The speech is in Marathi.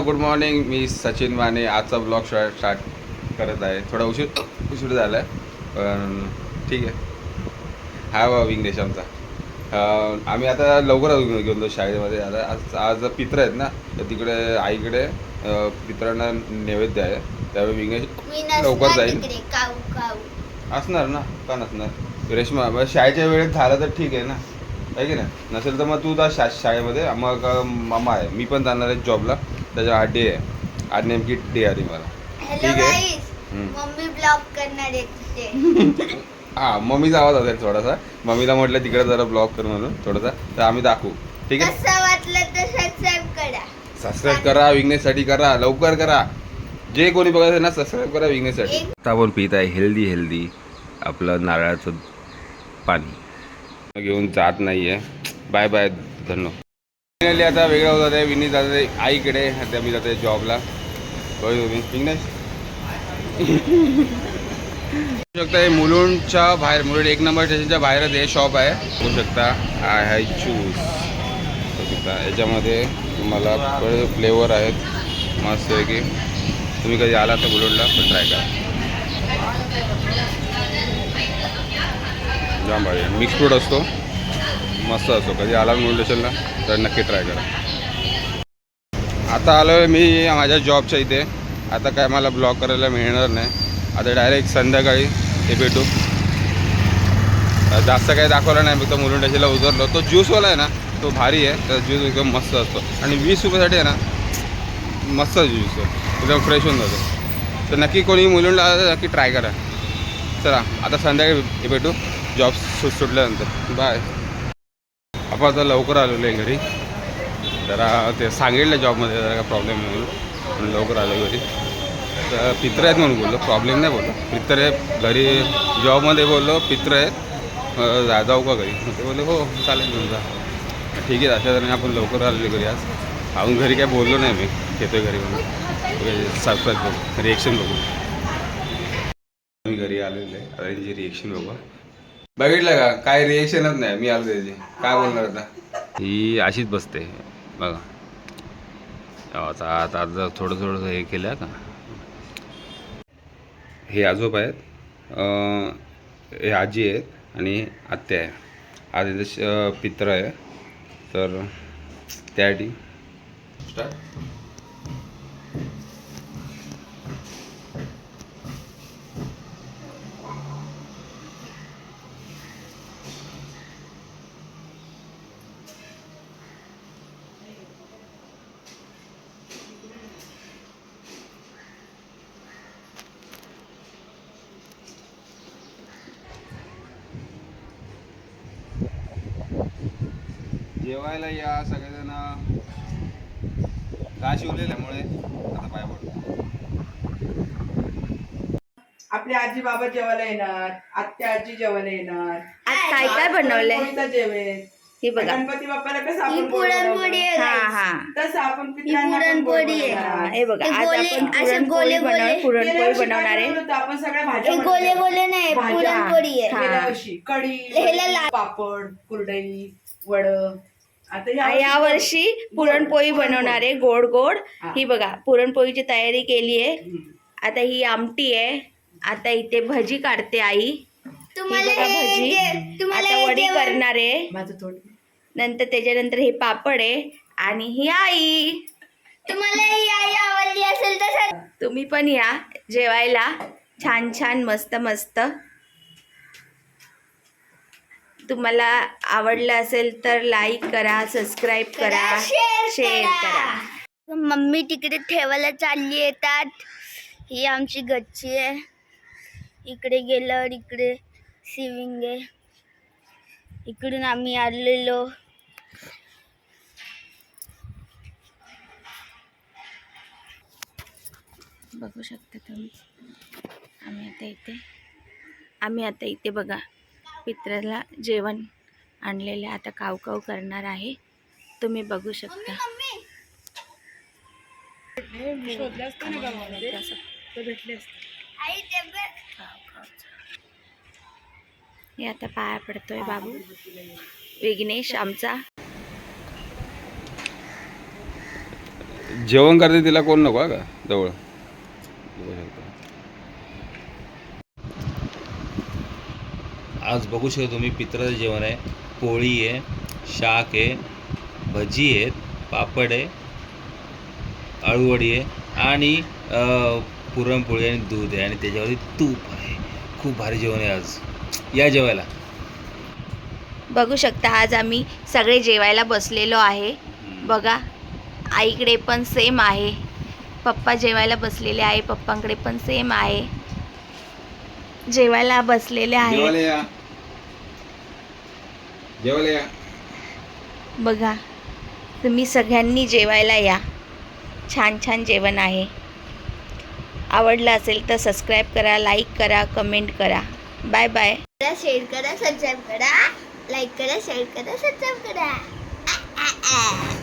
गुड मॉर्निंग मी सचिन माने आजचा ब्लॉग स्टार्ट करत आहे. थोडा उशीर उशीर झाला आहे पण ठीक आहे. हा बा विघ्नेश आमचा. आम्ही आता लवकरच घेऊन गेलो शाळेमध्ये. आता आज आज पित्र आहेत ना तर तिकडे आईकडे पित्रांना नैवेद्य आहे. त्यावेळी विघ्नेश मी लवकर जाईल. असणार ना? का नसणार? रेश्मा मग शाळेच्या वेळेत झालं तर ठीक आहे ना? आहे की नाही? नसेल तर मग तू जा शा शाळेमध्ये. मग मामा आहे. मी पण जाणार आहे जॉबला त्याच्या आज डे आहे आज नेमकी डे आली मला. ठीक आहे. मम्मी ब्लॉग करणार आहे हां मम्मीचा आवाज असेल थोडासा. मम्मीला म्हटलं तिकडे जरा ब्लॉग कर म्हणून थोडासा. तर आम्ही दाखवू. ठीक आहे? कसं वाटलं तर सबस्क्राईब करा. सबस्क्राईब करा विघ्नेशसाठी करा लवकर करा. जे कोणी बघायचं ना सबस्क्राईब करा विघ्नेशसाठी. आता आपण पित आहे हेल्दी हेल्दी आपलं नारळाचं पाणी. घेऊन जात नाही आहे बाय बाय धन्य फायनली आता वेगळा होत आहे. विनी जात आहे आईकडे. आता मी जाते जॉबला. होय तुम्ही. बघू शकता हे मुलुंडच्या बाहेर मुलुंड एक नंबर स्टेशनच्या बाहेरच हे शॉप आहे. बघू शकता आय हाय चूज बघू शकता याच्यामध्ये तुम्हाला फ्लेवर आहेत. मस्त आहे की तुम्ही कधी आला तर मुलुंडला? पण ट्राय करा. जाम भारी मिक्स फ्रूट असतो. मस्त असतो. कधी आला म्हणून असेल ना तर नक्की ट्राय करा. आता आलो आहे मी माझ्या जॉबच्या इथे. आता काय मला ब्लॉक करायला मिळणार नाही. आता डायरेक्ट संध्याकाळी हे भेटू. जास्त काही दाखवलं नाही फक्त मुलुंड स्टेशनला उतरलो. तो ज्यूसवाला आहे ना तो भारी आहे. तर ज्यूस एकदम मस्त असतो. आणि वीस रुपयासाठी आहे ना मस्त ज्यूस आहे. एकदम फ्रेश होऊन जातो. तर नक्की कोणी मुलुंडला नक्की ट्राय करा. चला आता संध्याकाळी हे भेटू. जॉब सुट सुटल्यानंतर. बाय आपण आता लवकर आलेलो आहे घरी. जरा ते सांगितलं जॉबमध्ये जरा का प्रॉब्लेम म्हणून. म्हणून लवकर आलो घरी. तर पित्र आहेत म्हणून बोललो. प्रॉब्लेम नाही बोललो. पित्र आहे घरी जॉबमध्ये बोललो. पित्र आहेत. जा जाऊ का घरी? ते बोलले हो चालेल घेऊन जा. ठीक आहे अशा तऱ्हेने आपण लवकर आलेलो घरी आज. अजून घरी काय बोललो नाही मी येतोय घरी म्हणून. सरप्राईज बघू. रिएक्शन बघू. मी घरी आलेलो आहे. आता यांची रिएक्शन बघू. बघितलं का? काय रिएक्शनच नाही. मी आलो त्याची. काय बोलणार आता? ही अशीच बसते. बघा. आता आता आता जर थोडं थोडं हे केलं का? हे आजोबा आहेत. हे आजी आहेत आणि आत्या आहे आज इथे श- अं, पित्र आहे. तर त्यासाठी. जेवायला या सगळेजण. का शिवलेल्यामुळे आता पाय पडतो. आपले आजी बाबा जेवायला येणार आत्या आजी जेवायला येणार. आज काय काय बनवलंय? पुरणपोळीचा जेवेल हे बघा. गणपती बाप्पाला कसं आपण पुरणपोळी हा. हा. तसं आपण ही पुरणपोळी बघा. आज आपण पुरणपोळी गोले- बनवणार पुरणपोळी आहे? आपण सगळ्या भाज्या हे गोले. गोले नाही. पुरणपोळी आहे. कढी पापड कुरडई वड. या वर्षी पुरणपोळी बनवणार आहे गोड. गोड हा. बघा पुरणपोळीची तयारी केली आहे. आता ही आमटी आहे. आता इथे भजी काढते आई. ही तुम्हाला भजी. आता वडी करणार आहे. नंतर त्याच्यानंतर हे पापड आहे. आणि ही आई. तुम्हाला ही आई आवडली असेल तर सांग. तुम्ही पण या जेवायला. छान छान मस्त मस्त. तुम्हाला आवडलं असेल तर लाईक करा सबस्क्राईब करा शेअर करा. मम्मी तिकडे ठेवायला चालली येतात. ही आमची गच्ची आहे. इकडे गेल्यावर इकडे सिविंग आहे. इकडून आम्ही आलेलो. बघू शकता तुम्ही. आम्ही आता इथे आम्ही आता इथे बघा. पित्राला जेवण आणलेले आता काव काव करणार आहे. तुम्ही बघू शकता. हे आता पाया पडतोय बाबू. विघ्नेश आमचा. जेवण करते तिला कोण नको का? जवळ बघू शकता. आज बघू शकता तुम्ही पित्राचं जेवण आहे. पोळी आहे शाक आहे भजी आहेत पापड आहे आळूवडी आहे आणि पुरणपोळी आणि दूध आहे आणि त्याच्यावरती तूप आहे. खूप भारी जेवण आहे आज. या जेवायला. बघू शकता आज आम्ही सगळे जेवायला बसलेलो आहे. बघा आईकडे पण सेम आहे. पप्पा जेवायला बसलेले आहे पप्पांकडे पण सेम आहे. जेवायला बसलेले जेवायला आहे या. जेवायला या. बघा तुम्ही सगळ्यांनी जेवायला या. छान छान जेवण आहे. आवडलं असेल तर सबस्क्राईब करा लाईक करा कमेंट करा. बाय बाय करा शेअर करा सबस्क्राईब करा. लाईक करा शेअर करा सबस्क्राईब करा. आ, आ, आ.